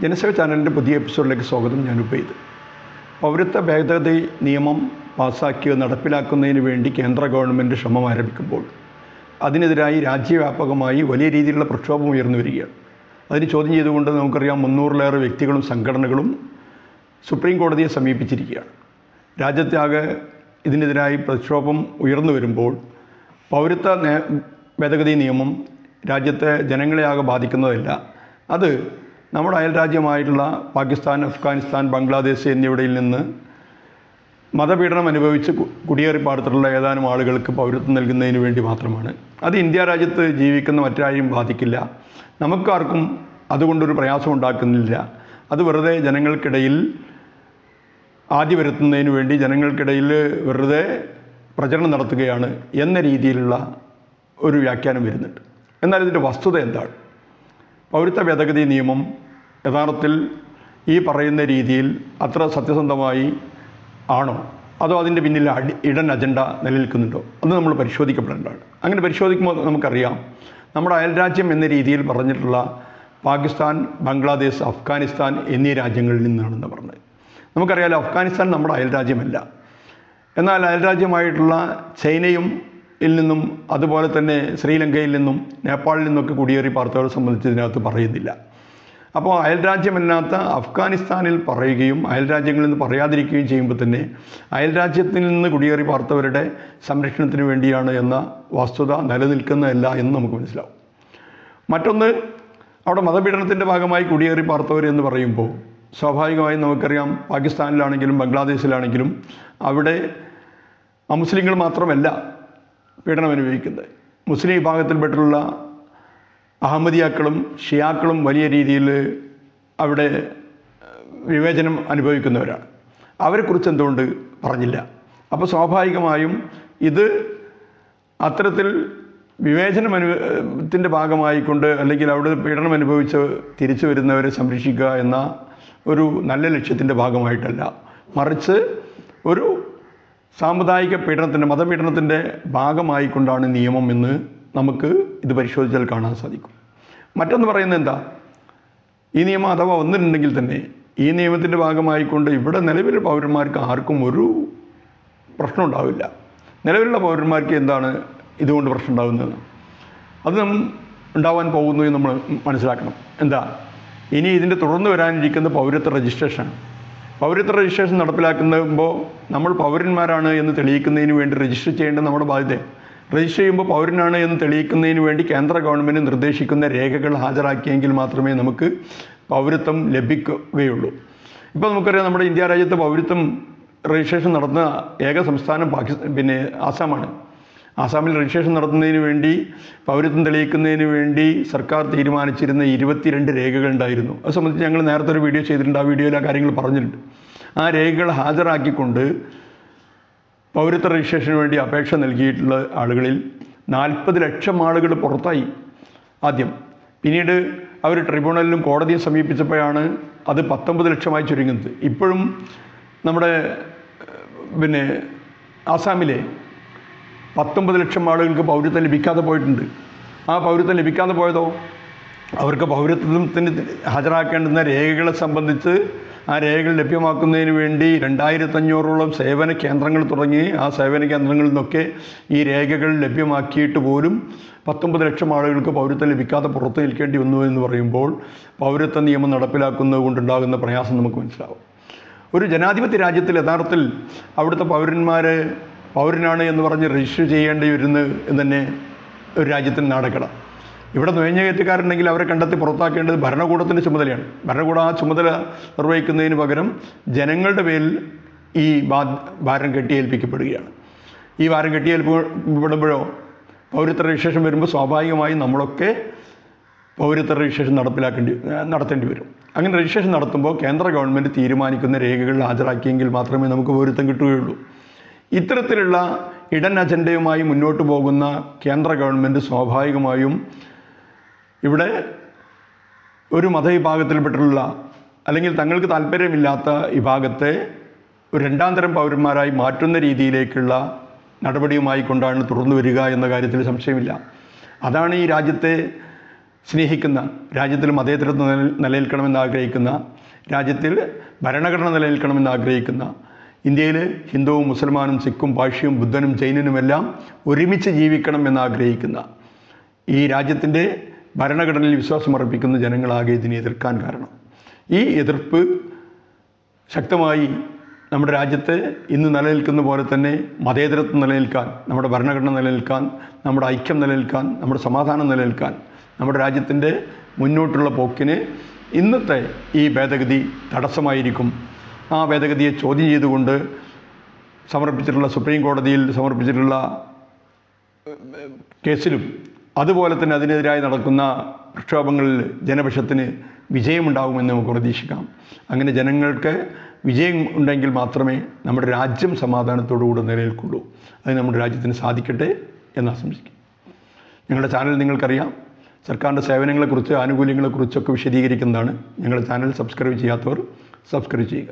ജനസേവ ചാനലിന്റെ പുതിയ എപ്പിസോഡിലേക്ക് സ്വാഗതം. ഞാൻ ഉപയോഗിത് പൗരത്വ ഭേദഗതി നിയമം പാസാക്കിയോ നടപ്പിലാക്കുന്നതിന് വേണ്ടി കേന്ദ്ര ഗവൺമെന്റ് ശ്രമം ആരംഭിക്കുമ്പോൾ അതിനെതിരായി രാജ്യവ്യാപകമായി വലിയ രീതിയിലുള്ള പ്രക്ഷോഭം ഉയർന്നു വരികയാണ്. അതിന് ചോദ്യം ചെയ്തുകൊണ്ട് നമുക്കറിയാം മുന്നൂറിലേറെ വ്യക്തികളും സംഘടനകളും സുപ്രീം കോടതിയെ സമീപിച്ചിരിക്കുകയാണ്. രാജ്യത്താകെ ഇതിനെതിരായി പ്രക്ഷോഭം ഉയർന്നു വരുമ്പോൾ പൗരത്വ ഭേദഗതി നിയമം രാജ്യത്തെ ജനങ്ങളെയാകെ ബാധിക്കുന്നതല്ല. അത് നമ്മുടെ അയൽ അയൽരാജ്യമായിട്ടുള്ള പാകിസ്ഥാൻ അഫ്ഗാനിസ്ഥാൻ ബംഗ്ലാദേശ് എന്നിവിടയിൽ നിന്ന് മതപീഡനം അനുഭവിച്ച് കുടിയേറി പാർത്തിട്ടുള്ള ഏതാനും ആളുകൾക്ക് പൗരത്വം നൽകുന്നതിന് വേണ്ടി മാത്രമാണ്. അത് ഇന്ത്യ രാജ്യത്ത് ജീവിക്കുന്ന മറ്റാരെയും ബാധിക്കില്ല. നമുക്കാർക്കും അതുകൊണ്ടൊരു പ്രയാസം ഉണ്ടാക്കുന്നില്ല. അത് വെറുതെ ജനങ്ങൾക്കിടയിൽ ആദ്യ വരുത്തുന്നതിന് വേണ്ടി ജനങ്ങൾക്കിടയിൽ വെറുതെ പ്രചരണം നടത്തുകയാണ് എന്ന രീതിയിലുള്ള ഒരു വ്യാഖ്യാനം വരുന്നുണ്ട്. എന്നാൽ ഇതിന്റെ വസ്തുത എന്താണ്? പൗരത്വ ഭേദഗതി നിയമം യഥാർത്ഥത്തിൽ ഈ പറയുന്ന രീതിയിൽ അത്ര സത്യസന്ധമായി ആണോ? അതോ അതിന്റെ പിന്നിൽ അടി ഇടൻ അജണ്ട നിലനിൽക്കുന്നുണ്ടോ? അത് നമ്മൾ പരിശോധിക്കപ്പെടേണ്ടതാണ്. അങ്ങനെ പരിശോധിക്കുമ്പോൾ നമുക്കറിയാം നമ്മുടെ അയൽരാജ്യം എന്ന രീതിയിൽ പറഞ്ഞിട്ടുള്ള പാകിസ്ഥാൻ ബംഗ്ലാദേശ് അഫ്ഗാനിസ്ഥാൻ എന്നീ രാജ്യങ്ങളിൽ നിന്നാണെന്ന് പറഞ്ഞത്. നമുക്കറിയാലോ അഫ്ഗാനിസ്ഥാൻ നമ്മുടെ അയൽരാജ്യമല്ല. എന്നാൽ അയൽരാജ്യമായിട്ടുള്ള ചൈനയും ിൽ നിന്നും അതുപോലെ തന്നെ ശ്രീലങ്കയിൽ നിന്നും നേപ്പാളിൽ നിന്നൊക്കെ കുടിയേറി പാർത്തവരെ സംബന്ധിച്ച് ഇതിനകത്ത് പറയുന്നില്ല. അപ്പോൾ അയൽരാജ്യമല്ലാത്ത അഫ്ഗാനിസ്ഥാനിൽ പറയുകയും അയൽരാജ്യങ്ങളിൽ നിന്ന് പറയാതിരിക്കുകയും ചെയ്യുമ്പോൾ തന്നെ അയൽരാജ്യത്തിൽ നിന്ന് കുടിയേറി പാർത്തവരുടെ സംരക്ഷണത്തിന് വേണ്ടിയാണ് എന്ന വസ്തുത നിലനിൽക്കുന്നതല്ല എന്ന് നമുക്ക് മനസ്സിലാവും. മറ്റൊന്ന് അവിടെ മതപീഡനത്തിന്റെ ഭാഗമായി കുടിയേറി പാർത്തവർ എന്ന് പറയുമ്പോൾ സ്വാഭാവികമായും നമുക്കറിയാം പാകിസ്ഥാനിലാണെങ്കിലും ബംഗ്ലാദേശിലാണെങ്കിലും അവിടെ അമുസ്ലിങ്ങൾ മാത്രമല്ല പീഡനം അനുഭവിക്കുന്നത്. മുസ്ലിം വിഭാഗത്തിൽപ്പെട്ടുള്ള അഹമ്മദിയാക്കളും ഷിയാക്കളും വലിയ രീതിയിൽ അവിടെ വിവേചനം അനുഭവിക്കുന്നവരാണ്. അവരെക്കുറിച്ച് എന്തുകൊണ്ട് പറഞ്ഞില്ല? അപ്പോൾ സ്വാഭാവികമായും ഇത് അത്തരത്തിൽ വിവേചനം അനുഭവത്തിന്റെ ഭാഗമായിക്കൊണ്ട് അല്ലെങ്കിൽ അവിടെ പീഡനം അനുഭവിച്ച് തിരിച്ചു വരുന്നവരെ സംരക്ഷിക്കുക എന്ന ഒരു നല്ല ലക്ഷ്യത്തിന്റെ ഭാഗമായിട്ടല്ല. മറിച്ച് ഒരു സാമുദായിക പീഡനത്തിന്റെ മതപീഡനത്തിന്റെ ഭാഗമായിക്കൊണ്ടാണ് നിയമം എന്ന് നമുക്ക് ഇത് പരിശോധിച്ചാൽ കാണാൻ സാധിക്കും. മറ്റൊന്ന് പറയുന്നത് എന്താ? ഈ നിയമം അഥവാ വന്നിട്ടുണ്ടെങ്കിൽ തന്നെ ഈ നിയമത്തിന്റെ ഭാഗമായിക്കൊണ്ട് ഇവിടെ നിലവിലെ പൗരന്മാർക്ക് ആർക്കും ഒരു പ്രശ്നം ഉണ്ടാവില്ല. നിലവിലുള്ള പൗരന്മാർക്ക് എന്താണ് ഇതുകൊണ്ട് പ്രശ്നം ഉണ്ടാകുന്നത് അത് ഉണ്ടാവാൻ പോകുന്നു എന്ന് നമ്മൾ മനസ്സിലാക്കണം. എന്താ? ഇനി ഇതിന്റെ തുടർന്ന് വരാനിരിക്കുന്ന പൗരത്വ രജിസ്ട്രേഷൻ. പൗരത്വ രജിസ്ട്രേഷൻ നടപ്പിലാക്കുമ്പോൾ നമ്മൾ പൗരന്മാരാണ് എന്ന് തെളിയിക്കുന്നതിന് വേണ്ടി രജിസ്റ്റർ ചെയ്യേണ്ടത് നമ്മുടെ ബാധ്യത രജിസ്റ്റർ ചെയ്യുമ്പോൾ പൗരനാണ് എന്ന് തെളിയിക്കുന്നതിന് വേണ്ടി കേന്ദ്ര ഗവൺമെന്റ് നിർദ്ദേശിക്കുന്ന രേഖകൾ ഹാജരാക്കിയെങ്കിൽ മാത്രമേ നമുക്ക് പൗരത്വം ലഭിക്കുകയുള്ളൂ. ഇപ്പോൾ നമുക്കറിയാം നമ്മുടെ ഇന്ത്യ രാജ്യത്ത് പൗരത്വം രജിസ്ട്രേഷൻ നടത്തുന്ന ഏക സംസ്ഥാനം പാകിസ്ഥാൻ പിന്നെ ആസാമാണ്. ആസാമിൽ രജിസ്ട്രേഷൻ നടത്തുന്നതിന് വേണ്ടി പൗരത്വം തെളിയിക്കുന്നതിന് വേണ്ടി സർക്കാർ തീരുമാനിച്ചിരുന്ന ഇരുപത്തിരണ്ട് രേഖകളുണ്ടായിരുന്നു അത് സംബന്ധിച്ച് ഞങ്ങൾ നേരത്തെ ഒരു വീഡിയോ ചെയ്തിട്ടുണ്ട്. ആ വീഡിയോയിൽ ആ കാര്യങ്ങൾ പറഞ്ഞിട്ടുണ്ട്. ആ രേഖകൾ ഹാജരാക്കിക്കൊണ്ട് പൗരത്വ രജിസ്ട്രേഷന് വേണ്ടി അപേക്ഷ നൽകിയിട്ടുള്ള ആളുകളിൽ നാൽപ്പത് ലക്ഷം ആളുകൾ പുറത്തായി ആദ്യം. പിന്നീട് അവർ ട്രിബ്യൂണലിലും കോടതിയും സമീപിച്ചപ്പോഴാണ് അത് പത്തൊമ്പത് ലക്ഷമായി ചുരുങ്ങുന്നത്. ഇപ്പോഴും നമ്മുടെ പിന്നെ ആസാമിലെ പത്തൊമ്പത് ലക്ഷം ആളുകൾക്ക് പൗരത്വം ലഭിക്കാതെ പോയിട്ടുണ്ട്. ആ പൗരത്വം ലഭിക്കാതെ പോയതോ? അവർക്ക് പൗരത്വത്തിന് ഹാജരാക്കേണ്ടുന്ന രേഖകളെ സംബന്ധിച്ച് ആ രേഖകൾ ലഭ്യമാക്കുന്നതിന് വേണ്ടി രണ്ടായിരത്തഞ്ഞൂറോളം സേവന കേന്ദ്രങ്ങൾ തുടങ്ങി ആ സേവന കേന്ദ്രങ്ങളിൽ നിന്നൊക്കെ ഈ രേഖകൾ ലഭ്യമാക്കിയിട്ട് പോലും പത്തൊമ്പത് ലക്ഷം ആളുകൾക്ക് പൗരത്വം ലഭിക്കാതെ പുറത്ത് നിൽക്കേണ്ടി വന്നു എന്ന് പറയുമ്പോൾ പൗരത്വ നിയമം നടപ്പിലാക്കുന്നത് കൊണ്ടുണ്ടാകുന്ന പ്രയാസം നമുക്ക് മനസ്സിലാവും. ഒരു ജനാധിപത്യ രാജ്യത്തിൽ യഥാർത്ഥത്തിൽ അവിടുത്തെ പൗരന്മാർ പൗരനാണ് എന്ന് പറഞ്ഞ് രജിസ്റ്റർ ചെയ്യേണ്ടി വരുന്നു എന്ന് തന്നെ ഒരു രാജ്യത്തിന് നാടക്കട ഇവിടെ നുഴഞ്ഞുകയറ്റക്കാരുണ്ടെങ്കിൽ അവരെ കണ്ടെത്തി പുറത്താക്കേണ്ടത് ഭരണകൂടത്തിന്റെ ചുമതലയാണ്. ഭരണകൂടം ആ ചുമതല നിർവഹിക്കുന്നതിന് പകരം ജനങ്ങളുടെ പേരിൽ ഈ ഭാരം കെട്ടിയേൽപ്പിക്കപ്പെടുകയാണ്. ഈ ഭാരം കെട്ടിയേൽപ്പിക്കപ്പെടുമ്പോഴോ പൗരത്വ രജിസ്ട്രേഷൻ വരുമ്പോൾ സ്വാഭാവികമായും നമ്മളൊക്കെ പൗരത്വ രജിസ്ട്രേഷൻ നടപ്പിലാക്കേണ്ടി നടത്തേണ്ടി വരും. അങ്ങനെ രജിസ്ട്രേഷൻ നടത്തുമ്പോൾ കേന്ദ്ര ഗവൺമെന്റ് തീരുമാനിക്കുന്ന രേഖകളിൽ ഹാജരാക്കിയെങ്കിൽ മാത്രമേ നമുക്ക് പൗരത്വം കിട്ടുകയുള്ളൂ. ഇത്തരത്തിലുള്ള ഇടൻ അജണ്ടയുമായി മുന്നോട്ട് പോകുന്ന കേന്ദ്ര ഗവൺമെന്റ് സ്വാഭാവികമായും ഇവിടെ ഒരു മതവിഭാഗത്തിൽപ്പെട്ടുള്ള അല്ലെങ്കിൽ തങ്ങൾക്ക് താല്പര്യമില്ലാത്ത വിഭാഗത്തെ ഒരു രണ്ടാം തരം പൗരന്മാരായി മാറ്റുന്ന രീതിയിലേക്കുള്ള നടപടിയുമായി കൊണ്ടാണ് തുടർന്നു വരിക എന്ന കാര്യത്തിൽ സംശയമില്ല. അതാണ് ഈ രാജ്യത്തെ സ്നേഹിക്കുന്ന രാജ്യത്തിൽ മതേതരത്വം നില നിലനിൽക്കണമെന്ന് ആഗ്രഹിക്കുന്ന രാജ്യത്തിൽ ഭരണഘടന നിലനിൽക്കണമെന്ന് ആഗ്രഹിക്കുന്ന ഇന്ത്യയിൽ ഹിന്ദുവും മുസൽമാനും സിഖും പാഴ്ഷ്യയും ബുദ്ധനും ജൈനനുമെല്ലാം ഒരുമിച്ച് ജീവിക്കണം എന്ന് ആഗ്രഹിക്കുന്ന ഈ രാജ്യത്തിന്റെ ഭരണഘടനയിൽ വിശ്വാസമർപ്പിക്കുന്ന ജനങ്ങളാകെ ഇതിനെ എതിർക്കാൻ കാരണം. ഈ എതിർപ്പ് ശക്തമായി നമ്മുടെ രാജ്യത്ത് ഇന്ന് നിലനിൽക്കുന്ന പോലെ തന്നെ മതേതരത്വം നിലനിൽക്കാൻ നമ്മുടെ ഭരണഘടന നിലനിൽക്കാൻ നമ്മുടെ ഐക്യം നിലനിൽക്കാൻ നമ്മുടെ സമാധാനം നിലനിൽക്കാൻ നമ്മുടെ രാജ്യത്തിന്റെ മുന്നോട്ടുള്ള പോക്കിന് ഇന്നത്തെ ഈ ഭേദഗതി തടസ്സമായിരിക്കും. ആ ഭേദഗതിയെ ചോദ്യം ചെയ്തുകൊണ്ട് സമർപ്പിച്ചിട്ടുള്ള സുപ്രീം കോടതിയിൽ സമർപ്പിച്ചിട്ടുള്ള കേസിലും അതുപോലെ തന്നെ അതിനെതിരായി നടക്കുന്ന പ്രക്ഷോഭങ്ങളിൽ ജനപക്ഷത്തിന് വിജയമുണ്ടാകുമെന്ന് നമുക്ക് പ്രതീക്ഷിക്കാം. അങ്ങനെ ജനങ്ങൾക്ക് വിജയം ഉണ്ടെങ്കിൽ മാത്രമേ നമ്മുടെ രാജ്യം സമാധാനത്തോടുകൂടി നിലനിൽക്കുള്ളൂ. അത് നമ്മുടെ രാജ്യത്തിന് സാധിക്കട്ടെ എന്ന് ആശംസിക്കും ഞങ്ങളുടെ ചാനൽ നിങ്ങൾക്കറിയാം സർക്കാരിന്റെ സേവനങ്ങളെക്കുറിച്ച് ആനുകൂല്യങ്ങളെക്കുറിച്ചൊക്കെ വിശദീകരിക്കുന്നതാണ്. ഞങ്ങളുടെ ചാനൽ സബ്സ്ക്രൈബ് ചെയ്യാത്തവർ സബ്സ്ക്രൈബ് ചെയ്യുക.